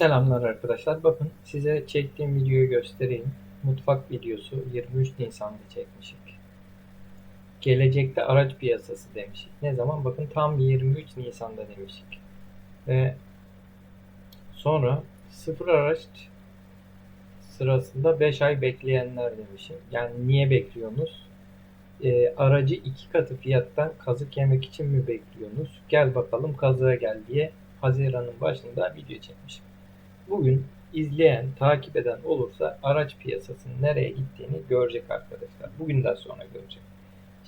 Selamlar arkadaşlar. Bakın size çektiğim videoyu göstereyim. Mutfak videosu 23 Nisan'da çekmişik. Gelecekte araç piyasası demişik. Ne zaman? Bakın tam 23 Nisan'da demişik. Ve sonra sıfır araç sırasında 5 ay bekleyenler demişim. Yani niye bekliyorsunuz? Ee, aracı iki katı fiyattan kazık yemek için mi bekliyorsunuz? Gel bakalım kazığa gel diye Haziran'ın başında video çekmişim. Bugün izleyen, takip eden olursa araç piyasasının nereye gittiğini görecek arkadaşlar. Bugünden sonra görecek.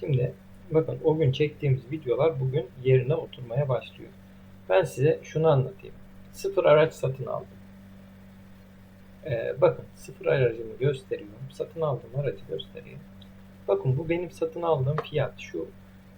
Şimdi bakın o gün çektiğimiz videolar bugün yerine oturmaya başlıyor. Ben size şunu anlatayım. Sıfır araç satın aldım. Ee, bakın sıfır aracımı gösteriyorum. Satın aldığım aracı göstereyim. Bakın bu benim satın aldığım fiyat şu.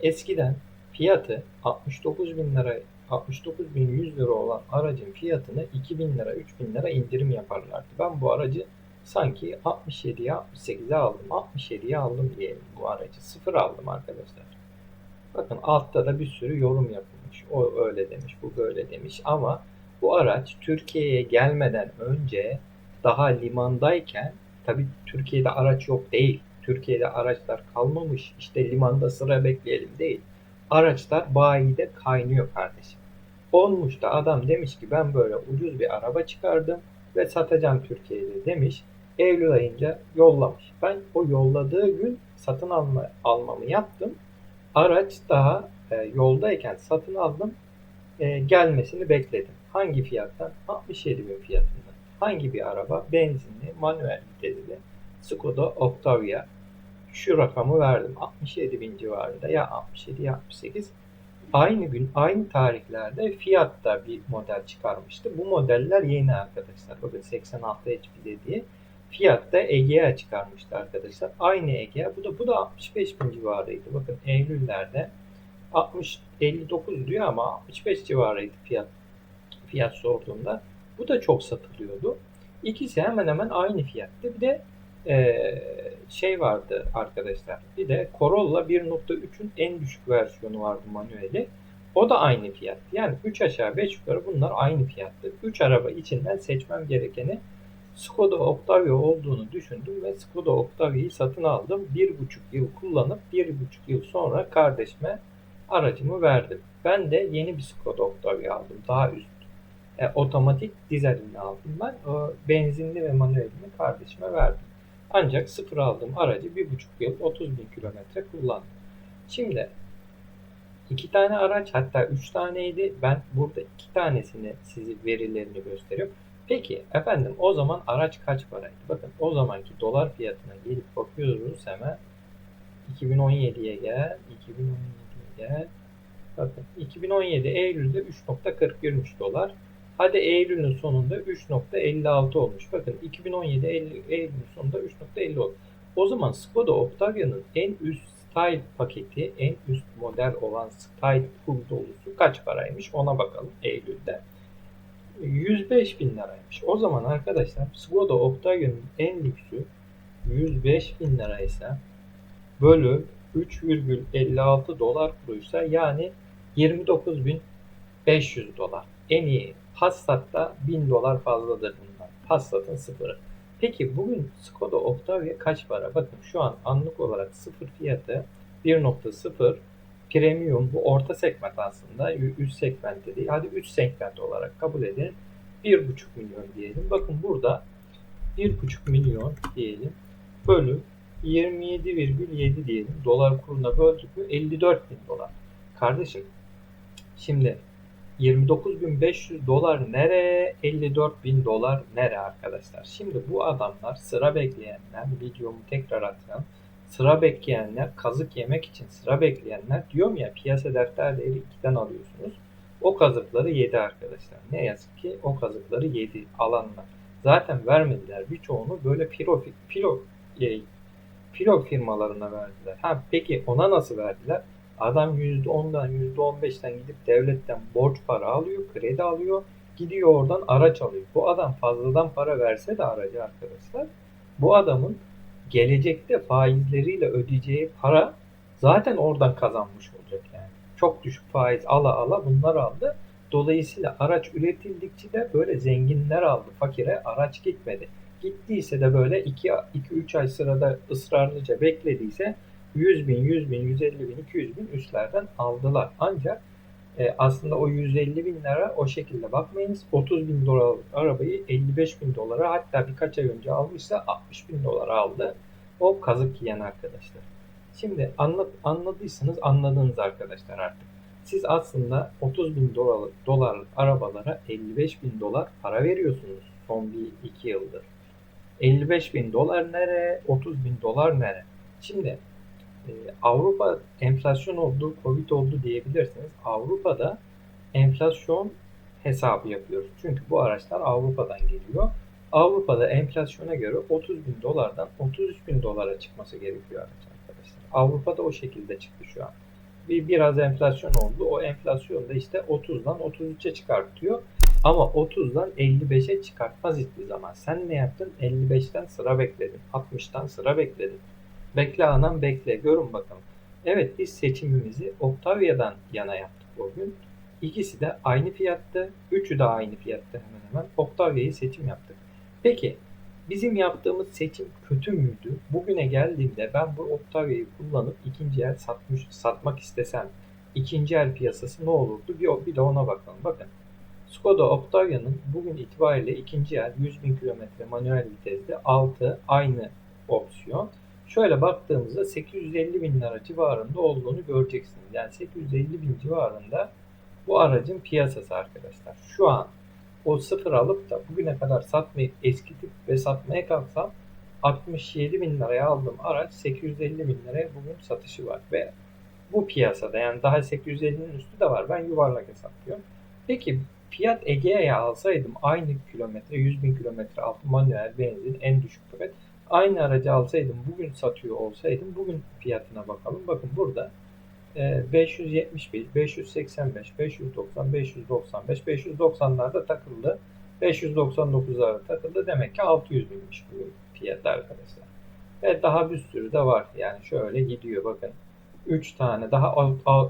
Eskiden fiyatı 69 bin lira 69.100 lira olan aracın fiyatını 2000 lira 3000 lira indirim yaparlardı. Ben bu aracı sanki 67'ye 68'e aldım. 67'ye aldım diyelim bu aracı. Sıfır aldım arkadaşlar. Bakın altta da bir sürü yorum yapılmış. O öyle demiş, bu böyle demiş ama bu araç Türkiye'ye gelmeden önce daha limandayken tabi Türkiye'de araç yok değil. Türkiye'de araçlar kalmamış. İşte limanda sıra bekleyelim değil. Araçlar bayide kaynıyor kardeşim. Olmuş da adam demiş ki ben böyle ucuz bir araba çıkardım ve satacağım Türkiye'de demiş. Eylül ayınca yollamış. Ben o yolladığı gün satın alma, almamı yaptım. Araç daha e, yoldayken satın aldım. E, gelmesini bekledim. Hangi fiyattan? 67 bin fiyatından. Hangi bir araba? Benzinli, manuel vitesli. Skoda Octavia. Şu rakamı verdim. 67 bin civarında. Ya 67 ya 68. Aynı gün, aynı tarihlerde Fiat da bir model çıkarmıştı. Bu modeller yeni arkadaşlar. Bakın 86 HP'de diye. Fiat da Egea çıkarmıştı arkadaşlar. Aynı Egea. Bu da bu da 65 bin civarıydı. Bakın Eylül'lerde 60 59 diyor ama 65 civarıydı fiyat fiyat sorduğunda. Bu da çok satılıyordu. İkisi hemen hemen aynı fiyattı. Bir de ee, şey vardı arkadaşlar. Bir de Corolla 1.3'ün en düşük versiyonu vardı manueli. O da aynı fiyat. Yani 3 aşağı 5 yukarı bunlar aynı fiyattı. 3 araba içinden seçmem gerekeni Skoda Octavia olduğunu düşündüm ve Skoda Octavia'yı satın aldım. 1,5 yıl kullanıp 1,5 yıl sonra kardeşime aracımı verdim. Ben de yeni bir Skoda Octavia aldım. Daha üst. E, otomatik dizelini aldım ben. O benzinli ve manuelini kardeşime verdim. Ancak sıfır aldığım aracı bir buçuk yıl 30 bin kilometre kullandım. Şimdi iki tane araç hatta üç taneydi. Ben burada iki tanesini sizi verilerini gösteriyorum. Peki efendim o zaman araç kaç paraydı? Bakın o zamanki dolar fiyatına gelip bakıyoruz hemen. 2017'ye gel. 2017'ye gel. Bakın 2017 Eylül'de 3.41'miş dolar. Hadi Eylül'ün sonunda 3.56 olmuş. Bakın 2017 Eylül, Eylül'ün sonunda 3.50 oldu. O zaman Skoda Octavia'nın en üst style paketi, en üst model olan style full dolusu kaç paraymış ona bakalım Eylül'de. 105 bin liraymış. O zaman arkadaşlar Skoda Octavia'nın en lüksü 105 bin liraysa bölü 3,56 dolar kuruysa yani 29.500 dolar. En iyi Passat'ta 1000 dolar fazladır bunlar. Passat'ın sıfırı. Peki bugün Skoda Octavia kaç para? Bakın şu an anlık olarak sıfır fiyatı 1.0 premium bu orta segment aslında üst segment değil. Hadi 3 segment olarak kabul edelim. 1.5 milyon diyelim. Bakın burada 1.5 milyon diyelim. Bölü 27,7 diyelim. Dolar kuruna böldük mü 54 bin dolar. Kardeşim şimdi 29.500 dolar nere? 54.000 dolar nere arkadaşlar? Şimdi bu adamlar sıra bekleyenler, videomu tekrar atacağım. Sıra bekleyenler, kazık yemek için sıra bekleyenler diyorum ya piyasa defter değeri 2'den alıyorsunuz. O kazıkları yedi arkadaşlar. Ne yazık ki o kazıkları yedi alanlar. Zaten vermediler. Birçoğunu böyle filo, filo, e, filo firmalarına verdiler. Ha peki ona nasıl verdiler? Adam %10'dan %15'ten gidip devletten borç para alıyor, kredi alıyor. Gidiyor oradan araç alıyor. Bu adam fazladan para verse de aracı arkadaşlar. Bu adamın gelecekte faizleriyle ödeyeceği para zaten oradan kazanmış olacak yani. Çok düşük faiz ala ala bunlar aldı. Dolayısıyla araç üretildikçe de böyle zenginler aldı. Fakire araç gitmedi. Gittiyse de böyle 2-3 ay sırada ısrarlıca beklediyse 100 bin, 100 bin, 150 bin, 200 bin üstlerden aldılar. Ancak e, aslında o 150 bin lira o şekilde bakmayınız. 30 bin dolarlık arabayı 55 bin dolara hatta birkaç ay önce almışsa 60 bin dolara aldı. O kazık yiyen arkadaşlar. Şimdi anlat, anladıysanız anladınız arkadaşlar artık. Siz aslında 30 bin dolarlık, dolarlık arabalara 55 bin dolar para veriyorsunuz son bir iki yıldır. 55 bin dolar nere, 30 bin dolar nere? Şimdi e, Avrupa enflasyon oldu, Covid oldu diyebilirsiniz. Avrupa'da enflasyon hesabı yapıyoruz. Çünkü bu araçlar Avrupa'dan geliyor. Avrupa'da enflasyona göre 30 bin dolardan 33 bin dolara çıkması gerekiyor arkadaşlar. Avrupa'da o şekilde çıktı şu an. Bir biraz enflasyon oldu. O enflasyon da işte 30'dan 33'e çıkartıyor. Ama 30'dan 55'e çıkartmaz hiçbir zaman. Sen ne yaptın? 55'ten sıra bekledin. 60'tan sıra bekledin. Bekle anam bekle. Görün bakalım. Evet biz seçimimizi Octavia'dan yana yaptık bugün. İkisi de aynı fiyattı. Üçü de aynı fiyatta hemen hemen. Octavia'yı seçim yaptık. Peki bizim yaptığımız seçim kötü müydü? Bugüne geldiğimde ben bu Octavia'yı kullanıp ikinci el satmış, satmak istesem ikinci el piyasası ne olurdu? Bir, bir de ona bakalım. Bakın Skoda Octavia'nın bugün itibariyle ikinci el 100 bin kilometre manuel vitesde 6 aynı opsiyon. Şöyle baktığımızda 850 bin lira civarında olduğunu göreceksiniz. Yani 850 bin civarında bu aracın piyasası arkadaşlar. Şu an o sıfır alıp da bugüne kadar satmayıp eskitip ve satmaya kalksam 67 bin liraya aldığım araç 850 bin liraya bugün satışı var ve bu piyasada yani daha 850'nin üstü de var. Ben yuvarlak hesaplıyorum. Peki Fiat Egea'ya alsaydım aynı kilometre 100 bin kilometre altı manuel benzin en düşük paket aynı aracı alsaydım bugün satıyor olsaydım bugün fiyatına bakalım. Bakın burada 571, 585, 590, 595, 590'larda takıldı. 599'larda takıldı. Demek ki 600 binmiş bu fiyat arkadaşlar. Ve daha bir sürü de var. Yani şöyle gidiyor bakın. 3 tane daha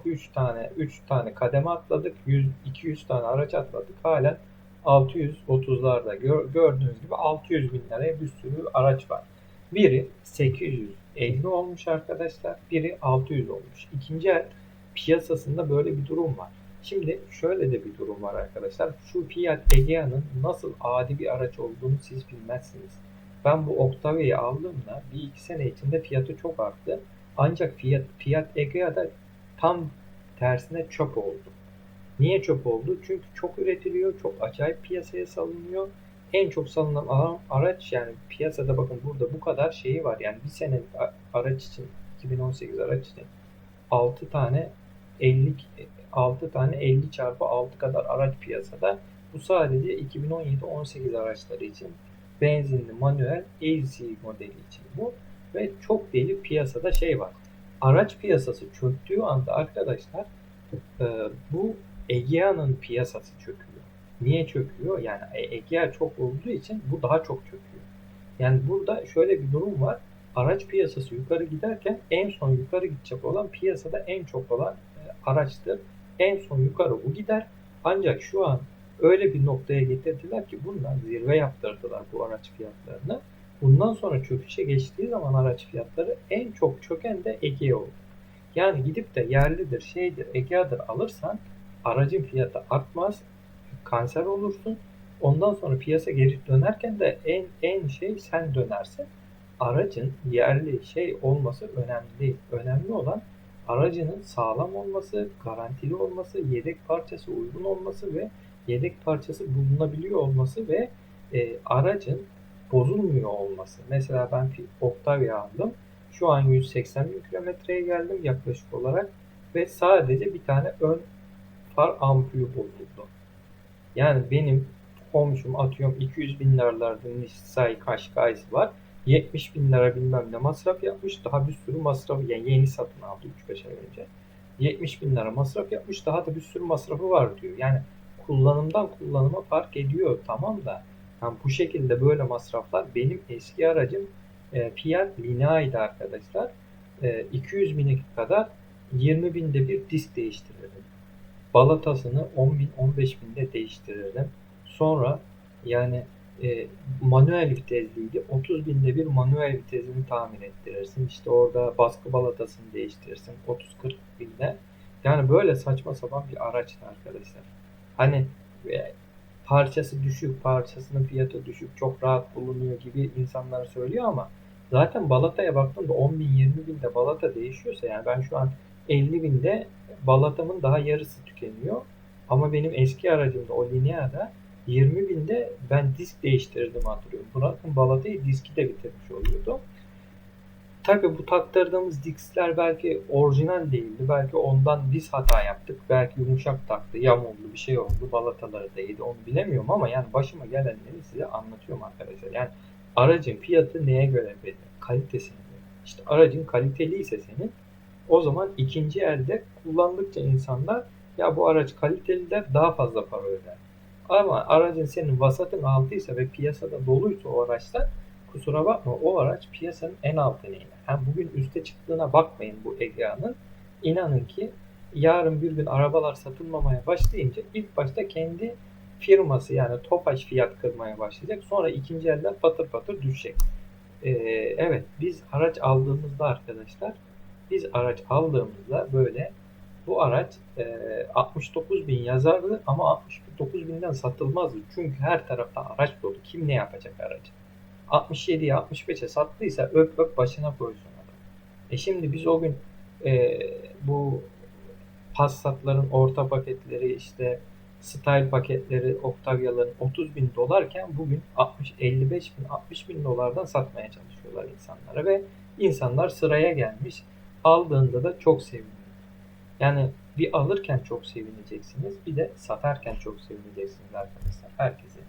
3 tane 3 tane kademe atladık. 100 200 tane araç atladık. Halen 630'larda gördüğünüz gibi 600 bin liraya bir sürü araç var. Biri 850 olmuş arkadaşlar. Biri 600 olmuş. İkinci el piyasasında böyle bir durum var. Şimdi şöyle de bir durum var arkadaşlar. Şu Fiat Egea'nın nasıl adi bir araç olduğunu siz bilmezsiniz. Ben bu Octavia'yı aldığımda bir iki sene içinde fiyatı çok arttı. Ancak Fiat, Fiat Egea'da tam tersine çöp oldu. Niye çöp oldu? Çünkü çok üretiliyor, çok acayip piyasaya salınıyor. En çok salınan araç yani piyasada bakın burada bu kadar şeyi var. Yani bir sene araç için 2018 araç için 6 tane 50 6 tane 50 çarpı 6 kadar araç piyasada. Bu sadece 2017-18 araçları için benzinli manuel AC modeli için bu ve çok deli piyasada şey var. Araç piyasası çöktüğü anda arkadaşlar e, bu Egea'nın piyasası çöküyor. Niye çöküyor? Yani e, Egea çok olduğu için bu daha çok çöküyor. Yani burada şöyle bir durum var. Araç piyasası yukarı giderken en son yukarı gidecek olan piyasada en çok olan e, araçtır. En son yukarı bu gider. Ancak şu an öyle bir noktaya getirdiler ki bunlar zirve yaptırdılar bu araç fiyatlarını. Bundan sonra çöküşe geçtiği zaman araç fiyatları en çok çöken de Egea oldu. Yani gidip de yerlidir, şeydir, Egea'dır alırsan aracın fiyatı artmaz, kanser olursun. Ondan sonra piyasa geri dönerken de en en şey sen dönersin. Aracın yerli şey olması önemli değil. Önemli olan aracının sağlam olması, garantili olması, yedek parçası uygun olması ve yedek parçası bulunabiliyor olması ve e, aracın bozulmuyor olması. Mesela ben Octavia aldım. Şu an 180 bin kilometreye geldim yaklaşık olarak ve sadece bir tane ön far ampulü bozuldu. Yani benim komşum atıyorum 200 bin liralarda Nissan Qashqai'si var. 70 bin lira bilmem ne masraf yapmış. Daha bir sürü masrafı yani yeni satın aldı 3-5 ay önce. 70 bin lira masraf yapmış. Daha da bir sürü masrafı var diyor. Yani kullanımdan kullanıma fark ediyor tamam da yani bu şekilde böyle masraflar benim eski aracım e, Fiat Linea'ydı arkadaşlar. E, 200 bine kadar 20 binde bir disk değiştirirdim. Balatasını 10 bin 15 binde değiştirirdim. Sonra yani e, manuel vitesliydi. 30 binde bir manuel vitesini tamir ettirirsin. İşte orada baskı balatasını değiştirirsin. 30-40 binde. Yani böyle saçma sapan bir araçtı arkadaşlar. Hani e, parçası düşük, parçasının fiyatı düşük, çok rahat bulunuyor gibi insanlar söylüyor ama zaten balataya baktığımda 10 bin 20 binde balata değişiyorsa yani ben şu an 50 binde balatamın daha yarısı tükeniyor. Ama benim eski aracımda o Linea'da 20 binde ben disk değiştirdim hatırlıyorum. Bırakın balatayı diski de bitirmiş oluyordu. Tabii bu taktırdığımız diskler belki orijinal değildi. Belki ondan biz hata yaptık. Belki yumuşak taktı, yamuldu, bir şey oldu. Balataları değdi onu bilemiyorum ama yani başıma gelenleri size anlatıyorum arkadaşlar. Yani aracın fiyatı neye göre belli? Kalitesine göre. İşte aracın kaliteliyse senin o zaman ikinci elde kullandıkça insanlar ya bu araç kaliteli der daha fazla para öder. Ama aracın senin vasatın altıysa ve piyasada doluysa o araçlar kusura bakma o araç piyasanın en altına iner. Hem bugün üste çıktığına bakmayın bu Egea'nın. İnanın ki yarın bir gün arabalar satılmamaya başlayınca ilk başta kendi firması yani Tofaş fiyat kırmaya başlayacak. Sonra ikinci elden patır patır düşecek. Ee, evet biz araç aldığımızda arkadaşlar biz araç aldığımızda böyle bu araç e, 69 bin yazardı ama 69 binden satılmazdı. Çünkü her tarafta araç dolu. Kim ne yapacak aracı? 67'ye 65'e sattıysa öp öp başına koysun adam. E şimdi biz o gün e, bu Passat'ların orta paketleri işte style paketleri Octavia'ların 30 bin dolarken bugün 60 55 bin 60 bin dolardan satmaya çalışıyorlar insanlara ve insanlar sıraya gelmiş aldığında da çok seviniyor. Yani bir alırken çok sevineceksiniz bir de satarken çok sevineceksiniz arkadaşlar. Herkese